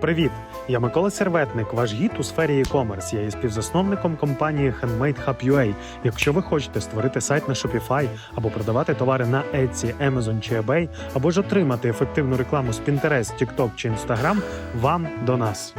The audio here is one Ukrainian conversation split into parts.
Привіт! Я Микола Серветник, ваш гід у сфері e-commerce. Я є співзасновником компанії Handmade Hub UA. Якщо ви хочете створити сайт на Shopify або продавати товари на Etsy, Amazon чи eBay, або ж отримати ефективну рекламу з Pinterest, TikTok чи Instagram, вам до нас.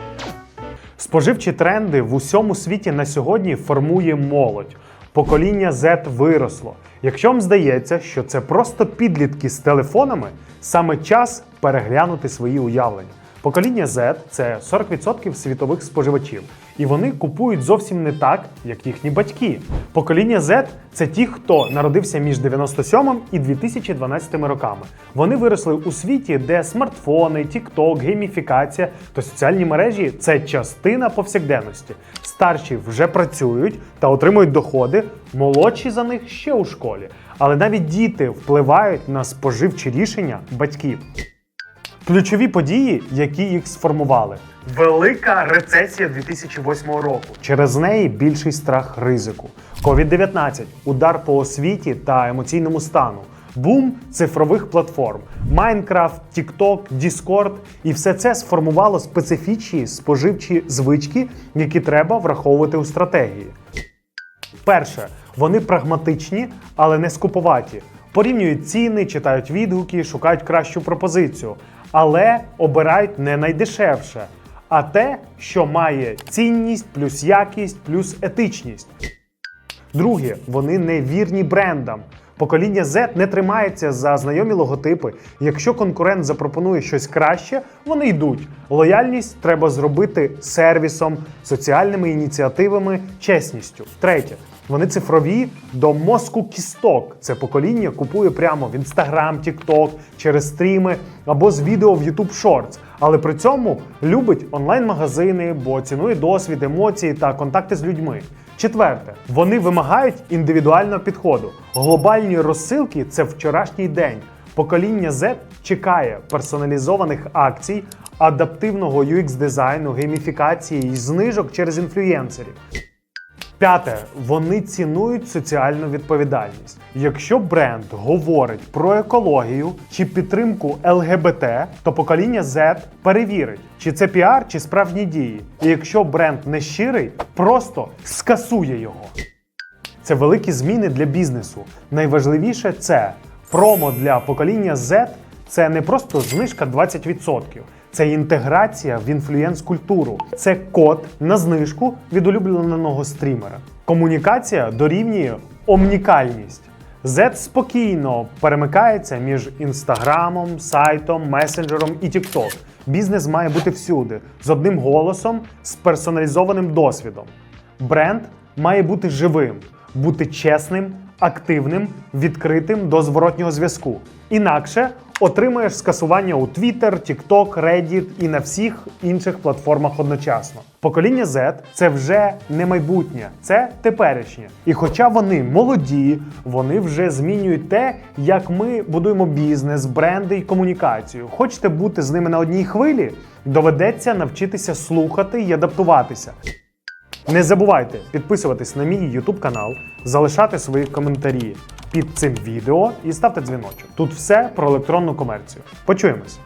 Споживчі тренди в усьому світі на сьогодні формує молодь. Покоління Z виросло. Якщо вам здається, що це просто підлітки з телефонами, саме час переглянути свої уявлення. Покоління Z – це 40% світових споживачів, і вони купують зовсім не так, як їхні батьки. Покоління Z – це ті, хто народився між 97 і 2012 роками. Вони виросли у світі, де смартфони, TikTok, гейміфікація та соціальні мережі це частина повсякденності. Старші вже працюють та отримують доходи, молодші за них ще у школі. Але навіть діти впливають на споживчі рішення батьків. Ключові події, які їх сформували. Велика рецесія 2008 року. Через неї більший страх ризику. COVID-19 – удар по освіті та емоційному стану. Бум цифрових платформ, Майнкрафт, TikTok, Discord. І все це сформувало специфічні споживчі звички, які треба враховувати у стратегії. Перше, вони прагматичні, але не скуповаті. Порівнюють ціни, читають відгуки, шукають кращу пропозицію, але обирають не найдешевше, а те, що має цінність, плюс якість, плюс етичність. Друге, вони не вірні брендам. Покоління Z не тримається за знайомі логотипи. Якщо конкурент запропонує щось краще, вони йдуть. Лояльність треба зробити сервісом, соціальними ініціативами, чесністю. Третє, вони цифрові до мозку кісток. Це покоління купує прямо в Instagram, TikTok, через стріми або з відео в YouTube Shorts. Але при цьому любить онлайн-магазини, бо цінує досвід, емоції та контакти з людьми. Четверте, вони вимагають індивідуального підходу. Глобальні розсилки це вчорашній день. Покоління Z чекає персоналізованих акцій, адаптивного UX-дизайну, гейміфікації і знижок через інфлюєнсерів. П'яте, вони цінують соціальну відповідальність. Якщо бренд говорить про екологію чи підтримку ЛГБТ, то покоління Z перевірить, чи це піар, чи справжні дії. І якщо бренд не щирий, просто скасує його. Це великі зміни для бізнесу. Найважливіше це промо для покоління Z це не просто знижка 20%. Це інтеграція в інфлюєнс-культуру. Це код на знижку від улюбленого стрімера. Комунікація дорівнює омнікальність. Z спокійно перемикається між інстаграмом, сайтом, месенджером і TikTok. Бізнес має бути всюди, з одним голосом, з персоналізованим досвідом. Бренд має бути живим, бути чесним, активним, відкритим до зворотнього зв'язку. Інакше отримаєш скасування у Twitter, TikTok, Reddit і на всіх інших платформах одночасно. Покоління Z – це вже не майбутнє, це теперішнє. І хоча вони молоді, вони вже змінюють те, як ми будуємо бізнес, бренди і комунікацію. Хочете бути з ними на одній хвилі? Доведеться навчитися слухати і адаптуватися. Не забувайте підписуватись на мій YouTube канал, залишати свої коментарі під цим відео і ставте дзвіночок. Тут все про електронну комерцію. Почуємось!